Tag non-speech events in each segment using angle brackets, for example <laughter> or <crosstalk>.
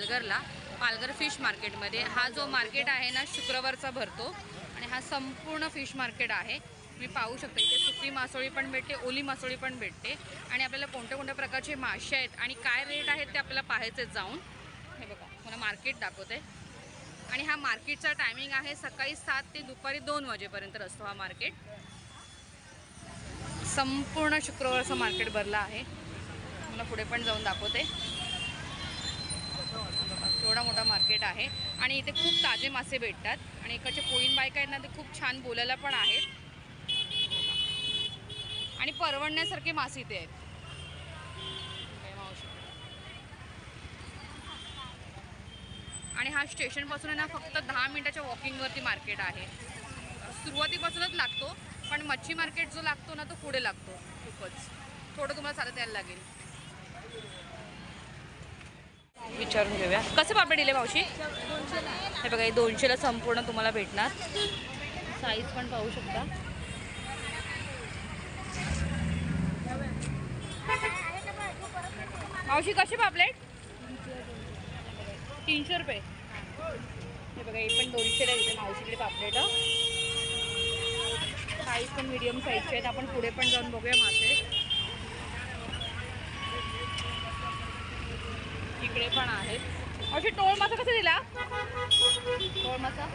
पालघरला Palghar fish मार्केटमध्ये. हा जो मार्केट आहे ना शुक्रवारचा भरतो आणि हा संपूर्ण फिश मार्केट आहे. तुम्ही पाहू शकता इथे सुकी मासोळी पण भेटते ओली मासोळी पण भेटते. आणि आपल्याला कोणत्या कोणत्या प्रकारचे मासे आहेत आणि काय रेट आहेत ते आपल्याला पाहायचे जाऊन. हे बघा मला मार्केट दाखवते. आणि हा मार्केटचा टायमिंग आहे सकाळी सात ते दुपारी दोन वाजेपर्यंत असतो हा मार्केट. संपूर्ण शुक्रवारचं मार्केट भरलं आहे. मला पुढे पण जाऊन दाखवते. एवढा मोठा मार्केट आहे. आणि इथे खूप ताजे मासे भेटतात. आणि इकडचे पोईन बायका आहेत ना ते खूप छान बोलायला पण आहेत. आणि परवडण्यासारखे मासे इथे आहेत. आणि हा स्टेशनपासून आहे ना फक्त दहा मिनिटाच्या वॉकिंगवरती मार्केट आहे. सुरुवातीपासूनच लागतो पण मच्छी मार्केट जो लागतो ना तो पुढे लागतो खूपच. थोडं तुम्हाला चालत यायला लागेल. विचारून घेऊया. कसे पापड दिले मावशी? हे बघा हे दोनशेला संपूर्ण तुम्हाला भेटणार. साईज पण पाहू शकता. मावशी कसे पापलेट तीनशे रुपये. हे बघा हे पण दोनशेला येते मावशीकडे पापलेट साईज पण मीडियम साईजचे आहेत. आपण पुढे पण जाऊन बघूया मासे. इकडे पण आहेत. अशी टोळ मासा कसा दिला? टोळ मासा?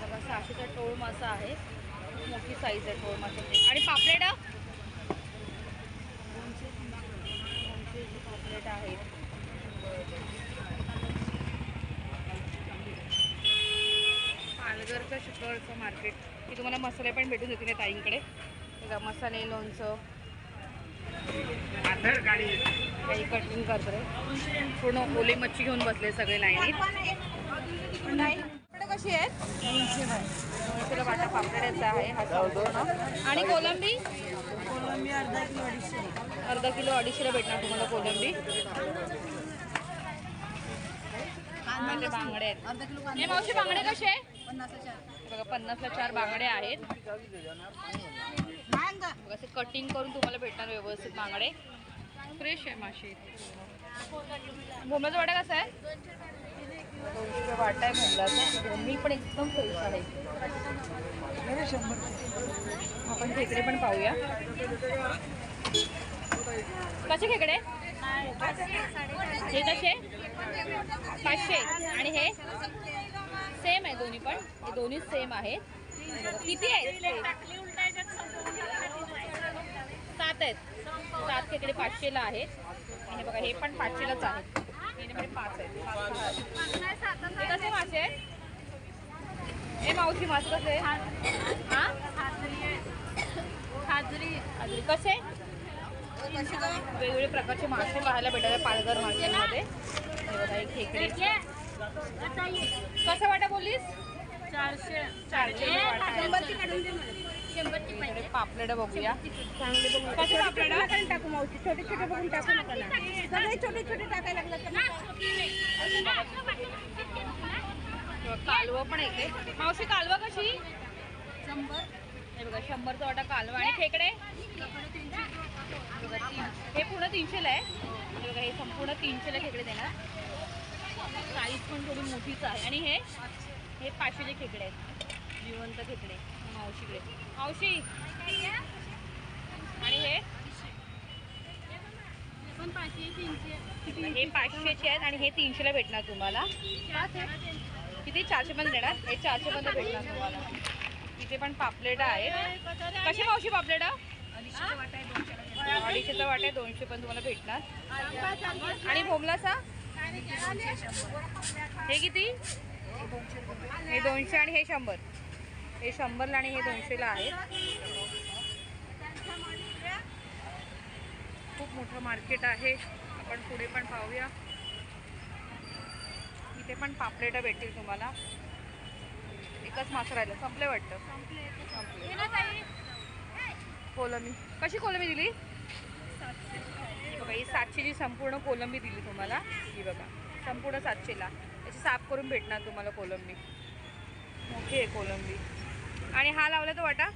बघा सहाशेचा टोळ मासा आहे. खूप मोठी साईज आहे टोळ मासा. आणि पापलेट? पापलेट आहेत. पालघरचं शुक्रवारचं मार्केट की तुम्हाला मसाले पण भेटून देतील ताईंकडे. बघा मसाले लोणचं. काही कटिंग करतोय. पूर्ण ओली मच्छी घेऊन बसले सगळे लाईनीत. कशी आहेत? दोनशेला वाटा पापड्याचा आहे हा संपूर्ण आणि कोलंबी? कोलंबी अर्धा किलो अडीचशे. अर्धा किलो अडीचशेला भेटणार तुम्हाला कोलंबी. ते बांगडे आहेत. मावशी बांगडे कसे बघा पन्नासला चार बांगडे आहेत. बघा असे कटिंग करून तुम्हाला भेटणार व्यवस्थित बांगडे. फ्रेश आहे मासे भोमलाचा वाटा कसा आहे? दोनशे रुपये वाटा आहे भोमलाचा भोमली पण एकदम फ्रेश आहे. आपण खेकडे पण पाहूया. कसे खेकडे? हे कसे पाचशे. आणि हे? सेम आहे दोन्ही पण. हे दोन्ही सेम आहेत. किती आहेत? सात आहेत. सात खेकडे पाचशेला आहेत. आणि हे बघा हे पण पाचशेलाच आहेत. पाच आहेत. हे कसे मासे आहेत? हे मावशी मासे कसे हा? खाजरी. खाजरी. कसे? वेगवेगळे प्रकारचे मासे पाहायला भेटतात पालघर मार्केटमध्ये. हे बघा एक खेकडे. कसं वाटा बोललीस? चारशे. चारशे पापलेट बघूया. पापलेट टाकू मावशी. छोटे छोटे बघून टाकू नका ना सगळे छोटे छोटे टाकायला लागलं कालवं पण येते मावशी कालवा कशी? हे बघा शंभरचा वाटा कालवा. आणि खेकडे हे पूर्ण तीनशेला आहे. बघा हे संपूर्ण तीनशेला खेकडे देणार. साईज पण थोडी मोठीच आहे. आणि हे? हे पाचशेचे खेकडे आहेत. जिवंत खेकडे. मावशीकडे. मावशी आणि हे? हे पाचशेचे आहेत आणि हे तीनशेला भेटणार तुम्हाला. किती? चारशे पण देणार? हे चारशे पण भेटणार तुम्हाला. इथे पण पापलेट आहेत कशी मावशी पापलेट? अडीचशेचा वाटा आहे दोनशे पण तुम्हाला भेटणार. आणि भोमलाचा हे किती? हे दोनशे आणि हे शंभर. हे शंभरला आणि हे दोनशेला आहे खूप मोठं मार्केट आहे. आपण पुढे पण पाहूया. इथे पण पापलेटा भेटतील तुम्हाला. एकच मासं राहिलं. संपले वाटतं? संपले. कोलंबी. कशी कोलंबी दिली? बघा ही सातशेची संपूर्ण कोलंबी दिली तुम्हाला. ही बघा संपूर्ण सातशेला. त्याची साफ करून भेटणार तुम्हाला कोलंबी. मोठी आहे कोलंबी. आणि हा लावला तो वाटा?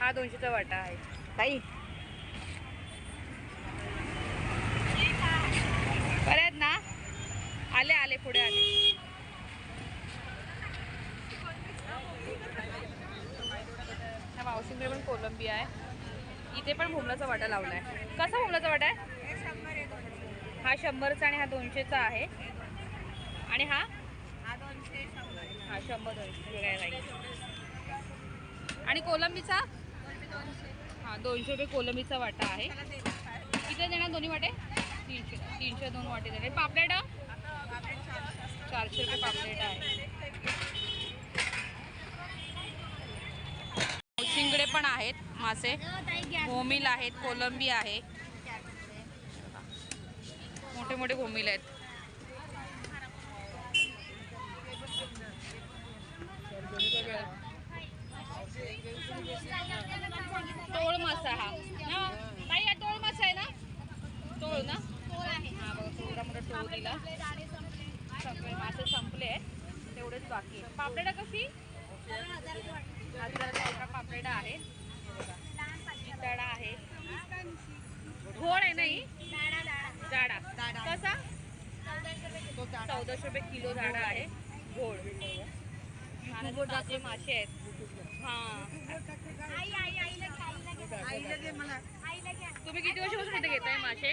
हा दोनशेचा वाटा आहे. ताई आले आले पुढे आले. त्या मावशींकडे पण कोलंबी आहे. इथे पण भोमलाचा वाटा लावलाय. कसा भोमलाचा वाटा आहे? हा शंभरचा आणि हा दोनशेचा आहे. आणि हा? हा शंभर दोनशे. आणि कोलंबीचा? हा दोनशे रुपये कोलंबीचा वाटा आहे. किती देणार दोन्ही वाटे? तीनशे. तीनशे दोन वाटे देणार पापलेट? चारशे रुपये पापलेट आहे. शिंगडे पण आहेत मासे. भोमिल आहेत कोलंबी आहे. मोठे मोठे भोमिल आहेत. टोळ मासा हा टोळ मासा आहे ना टोळ ना हा बघा थोडा मोठा टोळ दिला सगळे मासे संपले आहेत तेवढेच बाकी आहे पापलेटा कशी? हजार पापलेटा आहे. तडा आहे. घोड आहे नाही जाडा. कसा? चौदाशे रुपये किलो झाडा आहे. घोड मासे आहेत. हा. तुम्ही किती वर्षापासून इथे घेताय मासे?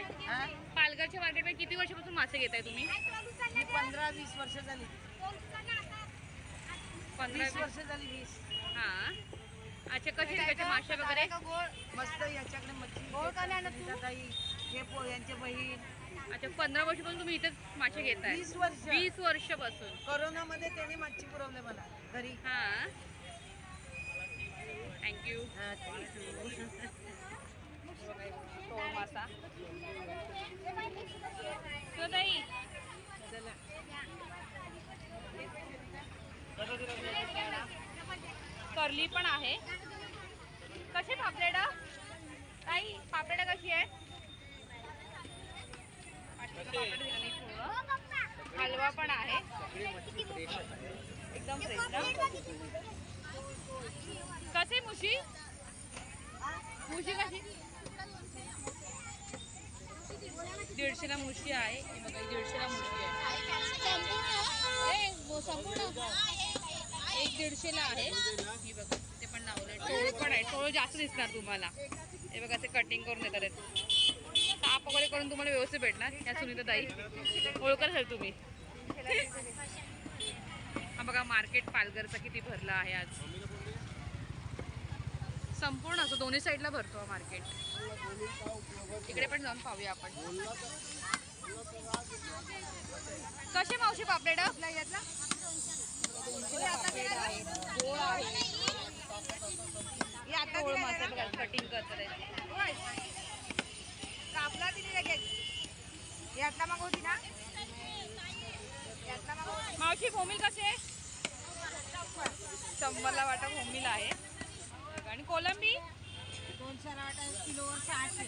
पालघरच्या मार्केटमध्ये किती वर्षापासून मासे घेताय तुम्ही? पंधरा वीस वर्ष झाली. पंधरा वीस वर्ष झाली वीस. हा. अच्छा कसे त्याचे मासे वगैरे? मस्त याच्याकडे मच्छी हे पो यांचे बहीण. अच्छा पंधरा वर्षापासून तुम्ही इथेच मासे घेताय वीस वर्ष. वीस वर्षापासून. कोरोनामध्ये त्यांनी मच्छी पुरवले मला घरी. हा. थँक्यू हा, thank you. टोळ मासा. तो ताई चला. करली पण आहे. कसे पापलेटा? ताई पापलेटा कशी आहे. हलवा पण आहे. एकदम फ्रेश ना कसे मुशी? मुशी कशी? दीडशेला मुशी आहे. बघा दीडशेला मुशी आहे. संपूर्ण. एक दीडशेला आहे. ही बघा ते पण लावलंय टोळ पण आहे. टोळ जास्त दिसणार तुम्हाला. हे बघा ते कटिंग करून देतात ताप वगैरे करून तुम्हाला व्यवस्थित भेटणार. या सुनीता ताई. ओळखा सर तुम्ही? हा बघा मार्केट पालघरचा किती भरला आहे आज. संपूर्ण असं दोन्ही साईडला भरतो हा मार्केट. इकडे पण जाऊन पाहूया आपण. कसे मावशी पापलेट आपल्या यातला कटिंग कापला दिली लगेच यातला मागवती ना यातला मागवती मावशी भोमिल कसे शंभरला वाटा भोमिल आहे. आणि कोलंबी? दोनशे वाटा किलोवर सहाशे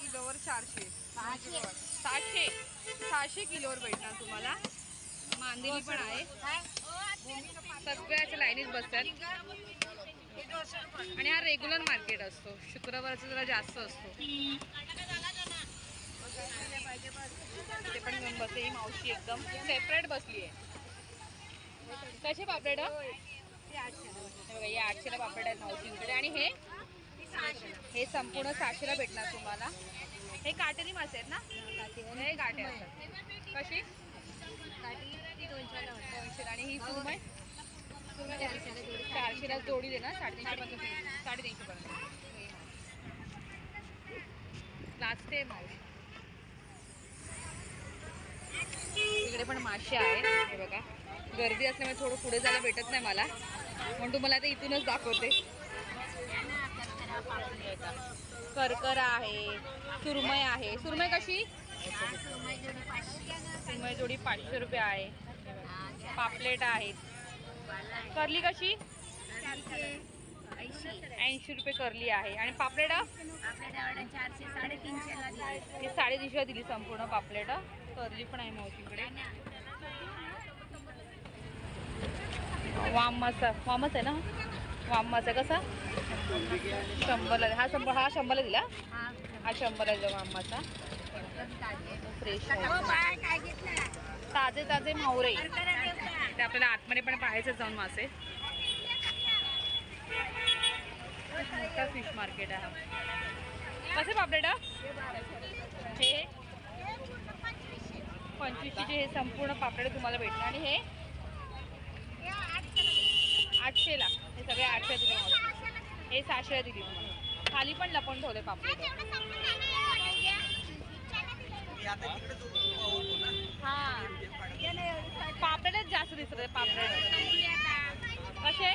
किलोवर चारशे. सहाशे. सहाशे किलोवर भेटणार तुम्हाला. मांदेली पण आहे. सगळ्याच्या लाईनीच लाईनीत बसतात. आणि हा रेग्युलर मार्केट असतो. शुक्रवारचा जरा जास्त असतो. ते पण घेऊन बसते ही मावशी एकदम. सेपरेट बसली आहे. कसे पापलेट बघा हे आठशेला पापलेट आहेत मावशींकडे. आणि हे? हे संपूर्ण सहाशेला भेटणार तुम्हाला. हे काटेरी मासे आहेत ना? हे काटे असतात. कशी? दोनशे आणि ही आहे चारशेला जोडी दे ना साडेतीनशे पर्यंत. साडेतीनशे पर्यंत. लाचते इकडे पण मासे आहेत. हे बघा. गर्दी असल्यामुळे थोडं पुढे जायला भेटत नाही मला. म्हणून तुम्हाला आता इथूनच दाखवते. करकरा आहे सुरमय आहे. सुरमय कशी? सुरमय जोडी पाचशे रुपये आहे. पापलेट आहेत. करली कशी? ऐंशी रुपये करली आहे. आणि पापलेट? चारशे साडेतीनशे हे दिली संपूर्ण पापलेट. करली पण आहे मावशीकडे वाम मासा वामच आहे ना? वाम मासा कसा? शंभरला हा शंभर हा शंभरला दिला? हा शंभरला दिला वाम मासा फ्रेश घेतलं? ताजे ताजे मावरे ते आपल्याला आतमध्ये पण पाहायचं जाऊन मासे मोठा फिश मार्केट आहे कसे पापलेट हे? पंचवीसशेचे हे संपूर्ण पापलेट तुम्हाला भेटणार. आणि हे? आठशेला हे सगळे आठशे दिले हे सहाशेला दिली तुम्हाला खाली पण लपवून ठेवले पापलेट. हा. पापलेटच जास्त दिसत आहे पापलेट कसे?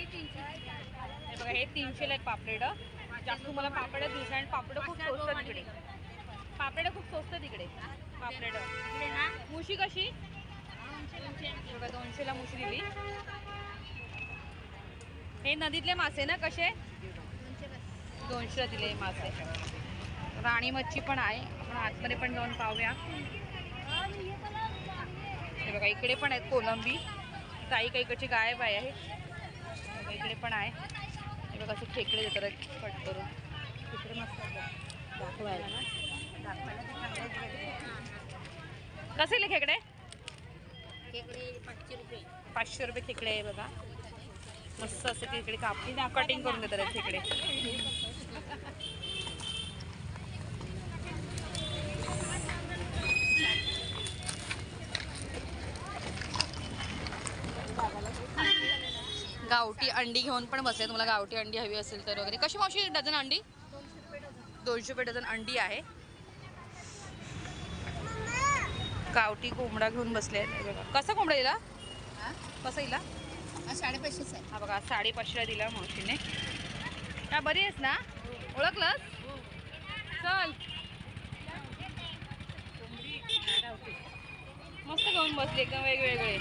हे बघा हे तीनशेला एक पापलेट जास्त तुम्हाला पापड दिसत आणि पापड खूप स्वस्त तिकडे. पापड खूप स्वस्त तिकडे. पापलेट मुशी कशी? बघा दोनशेला मुशी दिली. हे नदीतले मासे ना कसे? दोनशेला दिले मासे. राणी मच्छी पण आहे. आपण आतमध्ये पण जाऊन पाहूया. हे बघा इकडे पण आहेत कोलंबी. काही काही इकडची गायब आहे. हे बघा, इकडे पण आहे. हे बघा असे खेकडे देतात कट करून. तिकडे मस्त आहे. दाखवायला ना दाखवायला. ते चांगले आहेत बघ. कसे दिले खेकडे? खेकडे पाचशे रुपये. पाचशे रुपये खेकडे आहे बघा. मस्त असे खेकडे कापली कटिंग करून देतात खेकडे. गावठी अंडी घेऊन पण बसले तुम्हाला गावठी अंडी हवी असेल तर वगैरे. कशी मावशी डझन अंडी? दोनशे रुपये डझन अंडी आहे. गावठी कोंबडा घेऊन बसले हे कसा कोंबडा दिला? कसा दिला? साडेपाचशेच आहे. हा बघा साडेपाचशेला दिला मावशीने. हा बरी आहेस ना? ओळखलंस? चल. मस्त घेऊन बसले एकदम वेगवेगळे.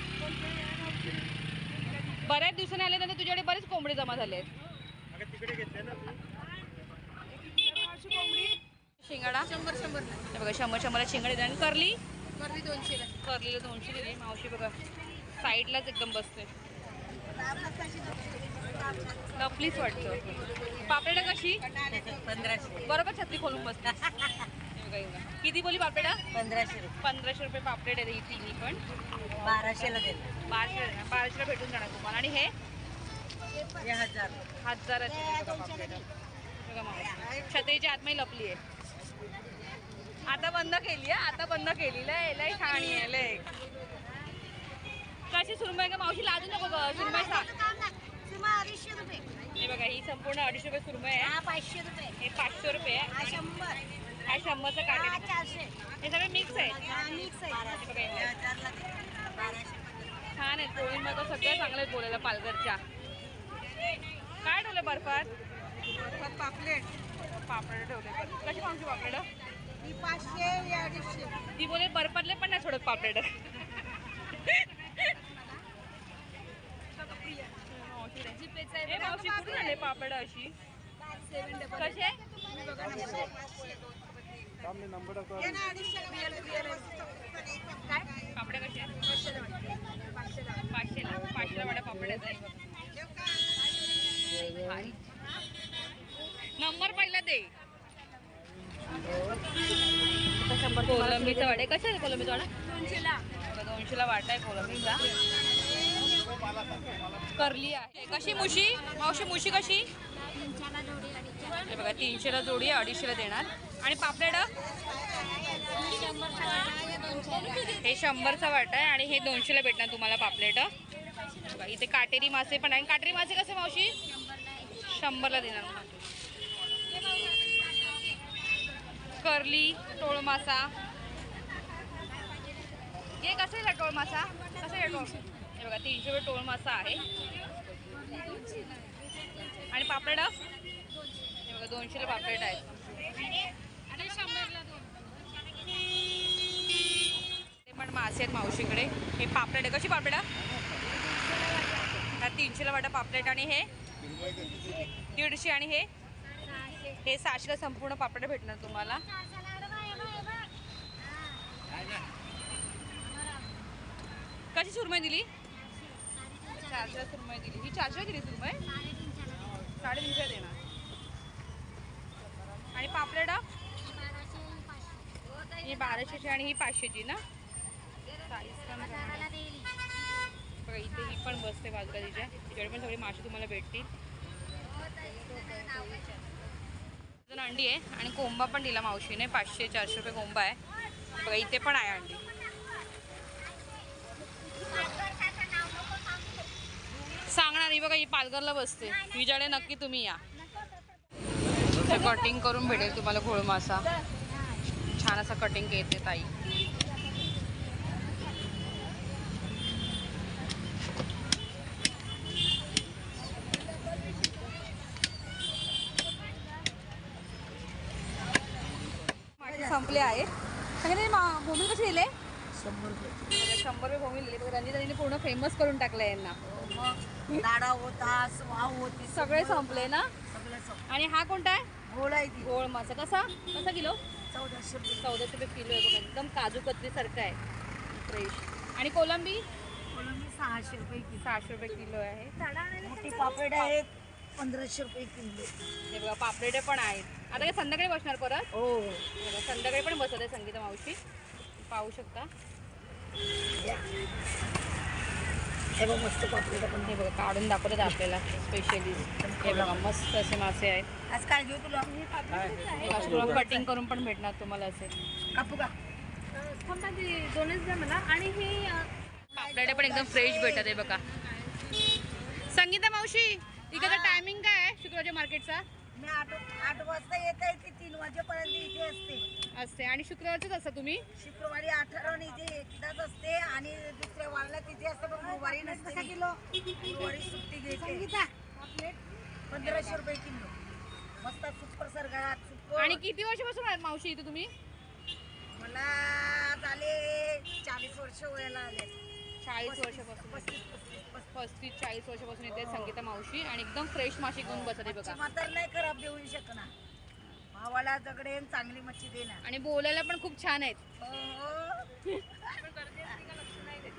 बऱ्याच दिवसांनी आले तर तुझ्याकडे बरेच कोंबडे जमा झाले आहेत. शिंगाडा. शंभर शंभर हे बघा शंभर शंभरला शिंगाडे दिले आणि करली दोनशेला करलीला दोनशे दिली. मावशी बघा साईडलाच एकदम बसते. लपलीच वाटतं. पापलेटा कशी? <laughs> पंधराशे. बरोबर छत्री खोलून बसते. <laughs> किती बोली पापलेटा पंधराशे रुपये. पंधराशे रुपये पापलेट आहे ही तिन्ही पण. बाराशेला देणार बाराशे बाराशेला भेटून जाणार तुम्हाला. आणि हे? हे हजार. हजाराचे बघा पापलेट बघा मावशी. छत्रीच्या आतमध्ये लपली आहे. आता बंद केली आहे आता बंद केली. लय लय ठाणी आहे लय. कशी सुरमई का मावशी? लाजू नको अडीचशे रुपये. हे बघा ही संपूर्ण अडीचशे रुपये सुरमई आहे. हा पाचशे रुपये. हे पाचशे रुपये आहे. शंभर. हा शंभरचं काटे चारशे. हे सगळे मिक्स आहे. हा मिक्स आहे. छान आहेत पोळींमध्ये सगळ्या चांगल्या आहेत बोलायला पालघरच्या. काय ठेवलं बर्फात? पापलेट. पापड ठेवले कशी मागची पापड ही पाचशे अडीचशे ती बोले बर्फातले पण नाही सोडत पापलेट. हे मावशी कुठून आले पापड अशी? कसे पापड्या कशा? पाचशेला पाचशेला वाटा पापड आहेत भारी. नंबर पहिला दे. कोलंबीचा वाटा आहे कशा आहे कोलंबीचा वाटा दोनशेला. दोनशेला वाटा आहे कोलंबीचा. करली आहे. कशी मुशी? मावशी मुशी कशी? तीनशेला जोडी अडीचशे बघा तीनशेला जोडी आहे, अडीचशेला देणार. आणि पापलेट? हे शंभरचा वाटा आहे आणि हे दोनशेला भेटणार तुम्हाला पापलेट. इथे काटेरी मासे पण आहे. काटेरी मासे कसे मावशी? शंभरला देणार कर्ली करली टोळ मासा हे कसं आहे टोळ मासा कसं आहे टोळ? हे बघा तीनशे रुपये टोळ मासा आहे. आणि पापलेट? हे बघा दोनशेला पापलेट आहेत ते पण मासे आहेत मावशीकडे. हे पापलेट आहे. कशी पापलेट हा? तीनशेला वाटा पापलेट आणि हे दीडशे आणि हे? हे सहाशेला संपूर्ण पापड भेटणार तुम्हाला. कशी सुरमई दिली? चारशे सुरमई दिली. ही चारशे दिली सुरमय साडेतीनशे देणार. आणि पापलेट ही बाराशेची आणि ही पाचशेची ना? बघा. इथे ही पण बसते बाजूला तिच्या तिच्याकडे पण सगळी मासे तुम्हाला भेटतील. अजून अंडी आहे आणि कोंबा पण दिला मावशीने. पाचशे चारशे रुपये कोंबा आहे. बघा इथे पण आहे अंडी. सांगणार ही बघा ही पालघरला बसते. विजाडे नक्की तुम्ही या. कटिंग करून भेटेल तुम्हाला घोळ मासा छान असा कटिंग येते ताई. संपले आहे. सांगितले भूमी कशी दिले? शंभर रुपये. शंभर रुपये भूमी दिले. रंजिताईने पूर्ण फेमस करून टाकलं यांना. होता स्वाव होती सगळे संपले ना? सगळे आणि हा कोणता आहे? गोड आहे ती. गोळ मासा. कसा? कसा किलो? चौदाशे रुपये. चौदाशे रुपये किलो आहे बघा. एकदम काजू कतरीसारखं आहे. फ्रेश आणि कोलंबी? कोलंबी सहाशे रुपये सहाशे रुपये किलो आहे. मोठी पापड आहेत पंधराशे रुपये किलो. हे बघा पापलेटे पण आहेत. आता काय संध्याकाळी बसणार परत? हो. हे बघा, संध्याकाळी पण बसत आहे संगीता मावशी. पाहू शकता. या. हे बघ मस्त पापड पण हे बघा काढून दाखवतात आपल्याला स्पेशली हे बघा मस्त असे मासे आहेत. आज काय घेऊ तुला. तुम्हाला कटिंग करून पण भेटणार तुम्हाला असे. कापू का? दोनच द्या मला. आणि हे पापलेटे पण एकदम फ्रेश भेटत आहे बघा. संगीता मावशी इकडचा टायमिंग काय आहे शुक्रवारच्या मार्केटचा मी आठ आठ वाजता येत आहे ती तीन वाजेपर्यंत इथे असते. असते. आणि शुक्रवारचंच असता तुम्ही? शुक्रवारी अठरा इथे एकदाच असते आणि दुसऱ्या वारला तिथे असते पण गुरुवारी नसते. किलो. गुरुवारी सुट्टी घेते. पंधराशे रुपये किलो. मस्त सुपर सरगात सुपर आणि किती वर्षापासून आहात मावशी इथे तुम्ही? मला झाले चाळीस वर्ष वयाला आले. चाळीस वर्षापासून. पस्तीस पस्तीस. पस्तीस चाळीस वर्षापासून इथे संगीता मावशी आणि एकदम फ्रेश मासे घेऊन बसत आहे बघा. म्हातार नाही खराब देऊ शकणार. भावाला जगडे चांगली मच्छी देणार. आणि बोलायला पण खूप छान आहेत. हो.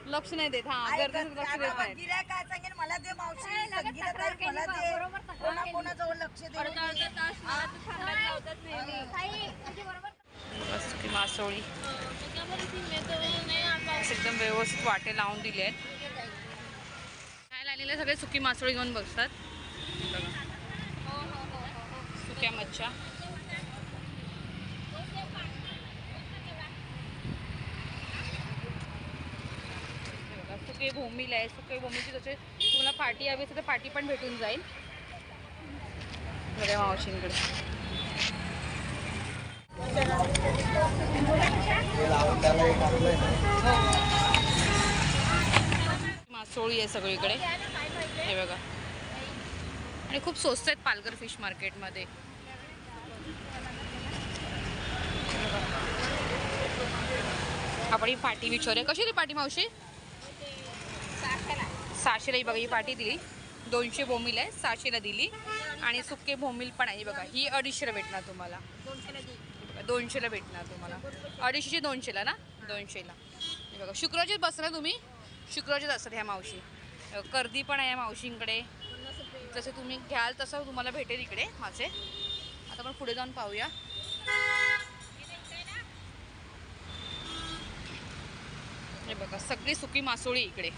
लक्ष नाही देत. हा गर्दीत लक्ष देत काय सांगेल मला दे मावशी. संगीता ताई मला दे. कोणा कोणाजवळ लक्ष मस्त की मासोळी. असं एकदम व्यवस्थित वाटे लावून दिले आहेत आलेले सगळे सुकी मासोळी घेऊन बसतात. सुक्या मच्छा सुके भोमिल आहे. सुके भोमिलची जसे तुम्हाला पाठी हवी असेल तर पाठी पण भेटून जाईल. बघा मावशींकडे. मासोळी आहे सगळीकडे. हे बघा. आणि खूप स्वस्त आहेत पालघर फिश मार्केटमध्ये. आपण ही पाटी विचारूया. कशी ती पाटी मावशी? सहाशेला ही बघा ही पाटी दिली. दोनशे बोमिल आहे सहाशेला दिली. आणि सुके बोमिल पण आहे. ही बघा ही अडीचशेला भेटणार तुम्हाला. दोनशेला भेटणार तुम्हाला. अडीचशे दोनशेला ना? दोनशेला. हे बघा शुक्रवारचीच बसणार तुम्ही? शुक्रवारचीच असतात ह्या मावशी. कर्दी पण आहे मावशींकडे. जसे तुम्ही घ्याल तसं तुम्हाला भेटेल इकडे माझे. आता आपण पुढे जाऊन पाहूया. हे बघा सगळी सुकी मासोळी इकडे.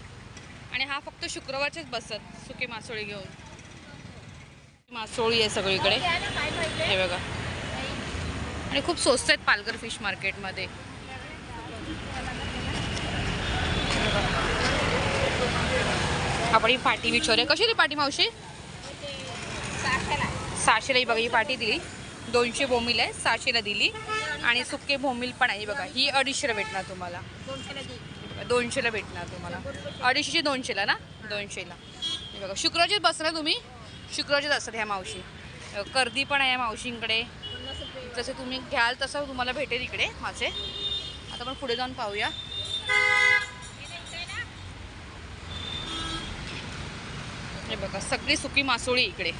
आणि हा फक्त शुक्रवारचेच बसत सुकी मासोळी घेऊन. मासोळी आहे सगळीकडे हे बघा. आणि खूप स्वस्त आहेत पालघर फिश मार्केटमध्ये. आपण ही पाटी विचारूया. कशी ती पाटी मावशी? सहाशेला ही बघा ही पाटी दिली. दोनशे बोंबील आहे सहाशेला दिली. आणि सुके बोंबील पण आहे. बघा ही अडीचशेला भेटणार तुम्हाला. दोनशेला भेटणार तुम्हाला. अडीचशे दोनशेला ना? दोनशेला. हे बघा शुक्रवारचीच बसणार तुम्ही? शुक्रवारचीच असतात ह्या मावशी. गर्दी कर्दी पण आहे मावशींकडे. जसे तुम्ही घ्याल तसं तुम्हाला भेटेल इकडे माझे. आता आपण पुढे जाऊन पाहूया. हे बघा. सगळी सुकी मासोळी इकडे.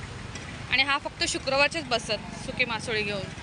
आणि हा फक्त शुक्रवारचेच बसत सुकी मासोळी घेऊन.